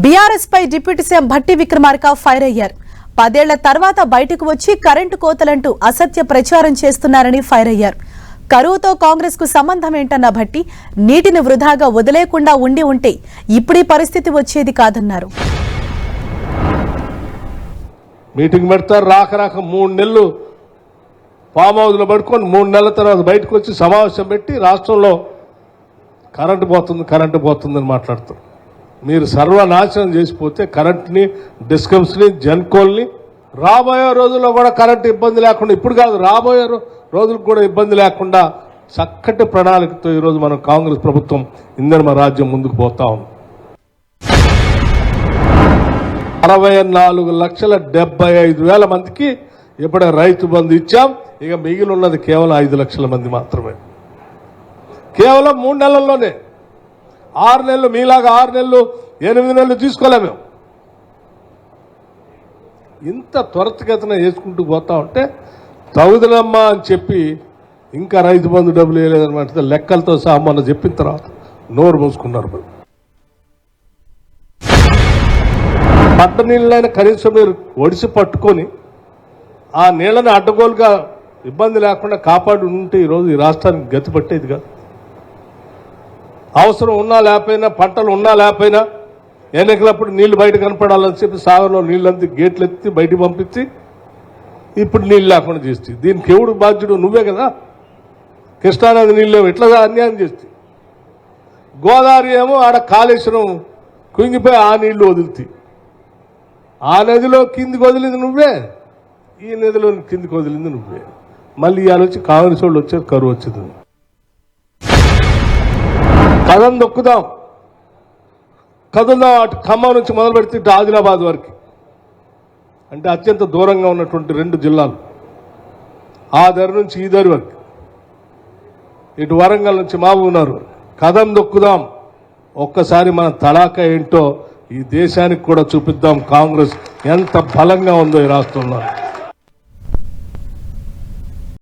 BRS పై deputy CM Bhatti Vikramarka fire అయ్యారు. పదేళ్ళ తర్వాత బయటకు వచ్చి కరెంటు కోతలంటూ అసత్య ప్రచారం చేస్తున్నారని ఫైర్ అయ్యారు. కరువుతో కాంగ్రెస్కు సంబంధం ఏంటన్న భట్టి నీటిని వృధాగా వదిలేకుండా ఉండి ఉంటే ఇప్పుడీ పరిస్థితి వచ్చేది కాదన్నారు. మీటింగ్ పెడతారు రాక రాక మూడు నెలలు ఫామ్ హౌస్లో పడుకొని మూడు నెలల తర్వాత బయటకు వచ్చి సమావేశం పెట్టి రాష్ట్రంలో కరెంటు పోతుంది కరెంటు పోతుందని మాట్లాడతారు మీరు సర్వనాశనం చేసిపోతే కరెంట్ని డిస్కమ్స్ని జన్కోల్ని రాబోయే రోజుల్లో కూడా కరెంటు ఇబ్బంది లేకుండా ఇప్పుడు కాదు రాబోయే రోజులకు కూడా ఇబ్బంది లేకుండా చక్కటి ప్రణాళికతో ఈరోజు మనం కాంగ్రెస్ ప్రభుత్వం ఇంధన రాజ్యం ముందుకు పోతా ఉంది. అరవై నాలుగు లక్షల డెబ్బై ఐదు వేల మందికి ఇప్పుడే రైతు బంధు ఇచ్చాం. ఇక మిగిలి ఉన్నది కేవలం ఐదు లక్షల మంది మాత్రమే. కేవలం మూడు నెలల్లోనే ఆరు నెలలు మీలాగా ఆరు నెలలు ఎనిమిది నెలలు తీసుకోలే మేము. ఇంత త్వరతగతన వేసుకుంటూ పోతా ఉంటే తగుదలమ్మా అని చెప్పి ఇంకా రైతు బంధు డబ్బులు వేయలేదన్నమాట. లెక్కలతో సహా చెప్పిన తర్వాత నోరు మూసుకున్నారు మరి. పట్ట నీళ్ళైనా కనీసం మీరు ఒడిసి పట్టుకొని ఆ నీళ్ళని అడ్డగోలుగా ఇబ్బంది లేకుండా కాపాడు ఉంటే ఈరోజు ఈ రాష్ట్రానికి గతి పట్టేది కాదు. అవసరం ఉన్నా లేకపోయినా పంటలు ఉన్నా లేకపోయినా ఎన్నికలప్పుడు నీళ్ళు బయట కనపడాలని చెప్పి సాగర్లో నీళ్ళంతా గేట్లు ఎత్తి బయటికి పంపించి ఇప్పుడు నీళ్ళు లేకుండా చేస్తే. దీనికి ఎవడు బాధ్యుడు? నువ్వే కదా. కృష్ణానది నీళ్ళు లేవు. ఇట్లా అన్యాయం చేస్తే? గోదావరి ఏమో ఆడ కాళేశ్వరం కుంగిపోయి ఆ నీళ్ళు వదిలితే ఆ నదిలో కిందికి వదిలింది నువ్వే. ఈ నదిలో కిందికి వదిలింది నువ్వే. మళ్ళీ ఇవాళ వచ్చి కాంగ్రెస్ వాళ్ళు వచ్చారు కరువు వచ్చింది. కథం దొక్కుదాం. కదులుదాం అటు ఖమ్మం నుంచి మొదలు పెడితే ఇటు ఆదిలాబాద్ వరకు. అంటే అత్యంత దూరంగా ఉన్నటువంటి రెండు జిల్లాలు. ఆ దరి నుంచి ఈ దరి వరకు. ఇటు వరంగల్ నుంచి ఉన్నారు కథం దొక్కుదాం. ఒక్కసారి మన తడాక ఏంటో ఈ దేశానికి కూడా చూపిద్దాం. కాంగ్రెస్ ఎంత బలంగా ఉందో ఈ రాష్ట్రంలో.